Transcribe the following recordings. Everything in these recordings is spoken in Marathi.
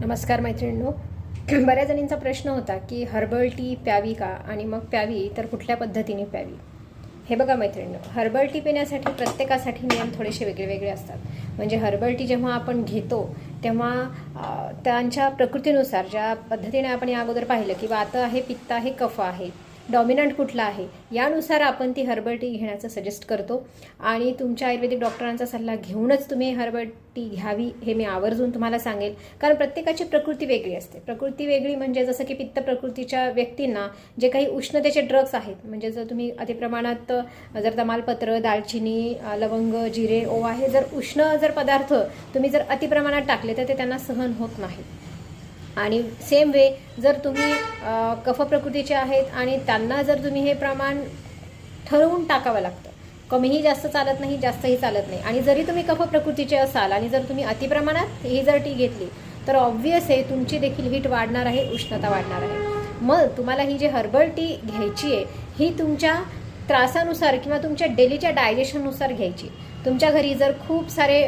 नमस्कार मैत्रिणींनो. बऱ्याच जणींचा प्रश्न होता की हर्बल टी प्यावी का आणि मग प्यावी तर कुठल्या पद्धतीने प्यावी? हे बघा मैत्रिणींनो हर्बल टी पिण्यासाठी प्रत्येकासाठी नियम थोडेसे वेगळे वेगळे असतात. म्हणजे हर्बल टी जेव्हा आपण घेतो तेव्हा त्यांच्या प्रकृतीनुसार ज्या पद्धतीने आपण या अगोदर पाहिलं की वात आहे पित्त आहे कफ आहे डॉमिनंट कुठला आहे? यानुसार आपण ती हर्बल टी घेण्याचं सजेस्ट करतो. आणि तुमच्या आयुर्वेदिक डॉक्टरांचा सल्ला घेऊनच तुम्ही हर्बल टी घ्यावी हे मी आवर्जून तुम्हाला सांगेल. कारण प्रत्येकाची प्रकृती वेगळी असते. प्रकृती वेगळी म्हणजे जसं की पित्त प्रकृतीच्या व्यक्तींना जे काही उष्णतेचे ड्रग्स आहेत म्हणजे जर तुम्ही अतिप्रमाणात जर तमालपत्र दालचिनी लवंग जिरे ओवा हे जर उष्ण जर पदार्थ तुम्ही जर अतिप्रमाणात टाकले तर ते त्यांना सहन होत नाही आणि सेम वे जर तुम्ही कफ प्रकृतीचे आहेत आणि त्यांना जर तुम्ही हे प्रमाण ठरवून टाकावं लागतं कमीही जास्त चालत नाही जास्तही चालत नाही. आणि जरी तुम्ही कफ प्रकृतीचे असाल आणि जर तुम्ही अतिप्रमाणात ही जर टी घेतली तर ऑब्व्हियस आहे तुमची देखील हीट वाढणार आहे उष्णता वाढणार आहे. मग तुम्हाला ही जी हर्बल टी घ्यायची आहे ही तुमच्या त्रासानुसार किंवा तुमच्या डेलीच्या डायजेशननुसार घ्यायची. तुमच्या घरी जर खूप सारे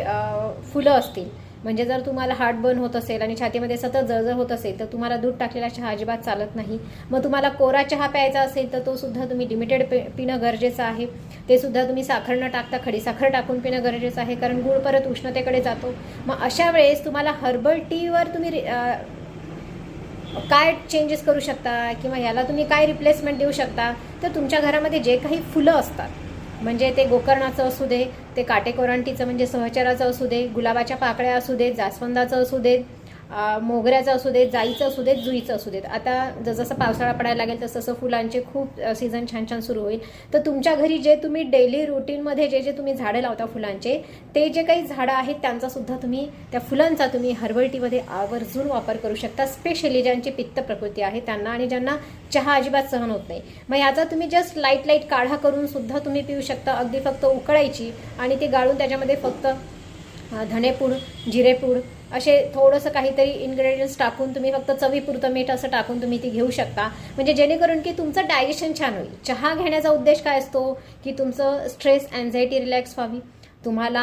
फुलं असतील म्हणजे जर तुम्हाला हार्ट बर्न होत असेल आणि छातीमध्ये सतत जळजळ होत असेल तर तुम्हाला दूध टाकलेला चहा अजिबात चालत नाही. मग तुम्हाला कोरा चहा प्यायचा असेल तर तो सुद्धा तुम्ही लिमिटेड पिणं गरजेचं आहे. ते सुद्धा तुम्ही साखर न टाकता खडी साखर टाकून पिणं गरजेचं आहे कारण गुळ परत उष्णतेकडे जातो. मग अशा वेळेस तुम्हाला हर्बल टीवर तुम्ही रि- काय चेंजेस करू शकता? किंवा याला तुम्ही काय रिप्लेसमेंट देऊ शकता? तर तुमच्या घरामध्ये जे काही फुलं असतात म्हणजे ते गोकर्णाचं असू दे ते काटेकोरांटीचं म्हणजे सहचराचं असू दे गुलाबाच्या पाकळ्या असू देत जास्वंदाचं असू देत मोगऱ्याचं असू देत जाईचं असू देत जुईचं असू देत. आता जसं पावसाळा पडायला लागेल तसं तसं फुलांचे खूप सीझन छान छान सुरू होईल. तर तुमच्या घरी जे तुम्ही डेली रुटीनमध्ये जे जे तुम्ही झाडं लावता फुलांचे ते जे काही झाडं आहेत त्यांचा सुद्धा तुम्ही त्या फुलांचा तुम्ही हर्बलटीमध्ये आवर्जून वापर करू शकता. स्पेशली ज्यांची पित्त प्रकृती आहे त्यांना आणि ज्यांना चहा अजिबात सहन होत नाही. मग याचा तुम्ही जस्ट लाइट लाइट काढा करून सुद्धा तुम्ही पिऊ शकता. अगदी फक्त उकळायची आणि ती गाळून त्याच्यामध्ये फक्त धनेपूड जिरेपूड असे थोडंसं काहीतरी इन्ग्रेडियंट्स टाकून तुम्ही फक्त चवीपुरतं मीठ असं टाकून तुम्ही ती घेऊ शकता. म्हणजे जेणेकरून की तुमचं डायजेशन छान होईल. चहा घेण्याचा उद्देश काय असतो? की तुमचं स्ट्रेस अँझायटी रिलॅक्स व्हावी. तुम्हाला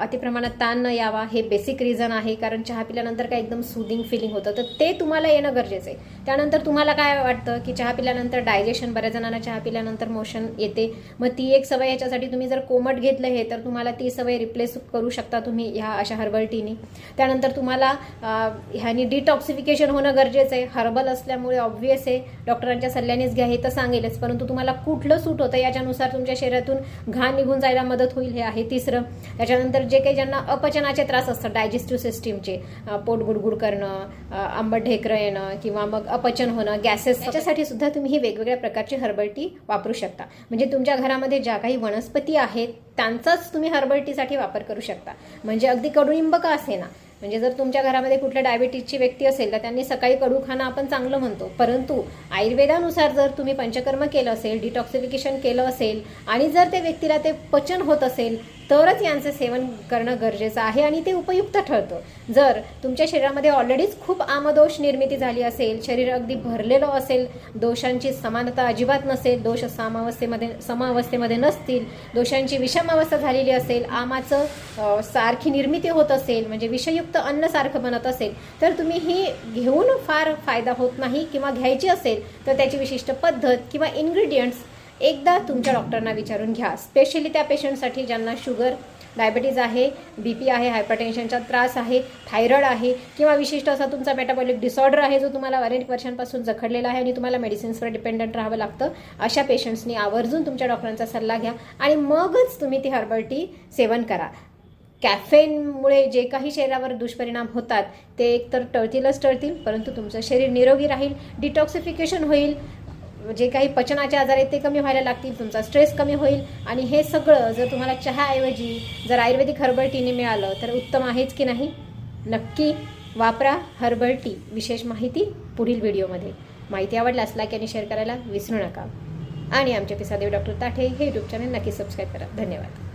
अतिप्रमाणात ताण न यावा हे बेसिक रिझन आहे. कारण चहा पिल्यानंतर काय एकदम सुदिंग फिलिंग होतं. तर ते तुम्हाला येणं गरजेचं आहे. त्यानंतर तुम्हाला काय वाटतं की चहा पिल्यानंतर डायजेशन बऱ्याच जणांना चहा पिल्यानंतर मोशन येते. मग ती एक सवय याच्यासाठी तुम्ही जर कोमट घेतलं हे तर तुम्हाला ती सवय रिप्लेस करू शकता तुम्ही ह्या अशा हर्बल टीनी त्यानंतर तुम्हाला ह्यानी डिटॉक्सिफिकेशन होणं गरजेचं आहे. हर्बल असल्यामुळे ऑब्व्हियस आहे. डॉक्टरांच्या सल्ल्यानेच घ्या हे तर सांगेलच. परंतु तुम्हाला कुठलं सूट होतं याच्यानुसार तुमच्या शरीरातून घाण निघून जायला मदत होईल हे आहे. ती तिसरं त्याच्यानंतर जे काही ज्यांना अपचनाचे त्रास असतात डायजेस्टिव्ह सिस्टीमचे पोट गुडगुड करणं आंबट ढेकरं येणं किंवा मग अपचन होणं गॅसेस त्याच्यासाठी सुद्धा तुम्ही ही वेगवेगळ्या प्रकारची हर्बल टी वापरू शकता. म्हणजे तुमच्या घरामध्ये ज्या काही वनस्पती आहेत त्यांचाच तुम्ही हर्बल टीसाठी वापर करू शकता. म्हणजे अगदी कडुनिंब का असे ना म्हणजे जर तुमच्या घरामध्ये कुठल्या डायबिटीजची व्यक्ती असेल तर त्यांनी सकाळी कडू खाणं आपण चांगलं म्हणतो. परंतु आयुर्वेदानुसार जर तुम्ही पंचकर्म केलं असेल डिटॉक्सिफिकेशन केलं असेल आणि जर त्या व्यक्तीला ते पचन होत असेल तरच यांचं सेवन करणं गरजेचं आहे आणि ते उपयुक्त ठरतं. जर तुमच्या शरीरामध्ये ऑलरेडीच खूप आमदोष निर्मिती झाली असेल शरीर अगदी भरलेलं असेल दोषांची समानता अजिबात नसेल दोष सामावस्थेमध्ये समावस्थेमध्ये नसतील दोषांची विषमावस्था झालेली असेल आमाचं सारखी निर्मिती होत असेल म्हणजे विषयुक्त अन्न सारखं बनत असेल तर तुम्ही ही घेऊन फार फायदा होत नाही किंवा घ्यायची असेल तर त्याची विशिष्ट पद्धत किंवा इन्ग्रेडियंट्स एकदा तुमच्या डॉक्टरना विचारून घ्या. स्पेशली त्या पेशंटसाठी ज्यांना शुगर डायबिटीज आहे बी पी आहे हायपरटेन्शनचा त्रास आहे थायरॉइड आहे किंवा विशिष्ट असा तुमचा मेटाबॉलिक डिसऑर्डर आहे जो तुम्हाला अनेक वर्षांपासून जखडलेला आहे आणि तुम्हाला मेडिसिन्सवर डिपेंडंट राहावं लागतं अशा पेशंट्सनी आवर्जून तुमच्या डॉक्टरांचा सल्ला घ्या आणि मगच तुम्ही ती हर्बल टी सेवन करा. कॅफेनमुळे जे काही शरीरावर दुष्परिणाम होतात ते एकतर टळतीलच टळतील परंतु तुमचं शरीर निरोगी राहील डिटॉक्सिफिकेशन होईल जे काही पचनाचे आजार आहेत ते कमी व्हायला लागतील तुमचा स्ट्रेस कमी होईल आणि हे सगळं जर तुम्हाला चहाऐवजी जर आयुर्वेदिक हर्बल टीने मिळालं तर उत्तम आहेच की नाही? नक्की वापरा हर्बल टी विशेष माहिती पुढील व्हिडिओमध्ये. माहिती आवडल्यास लाईक आणि शेअर करायला विसरू नका. आणि आमचे पिसादेव डॉक्टर ताठे हे यूट्यूब चॅनल नक्की सबस्क्राईब करा. धन्यवाद.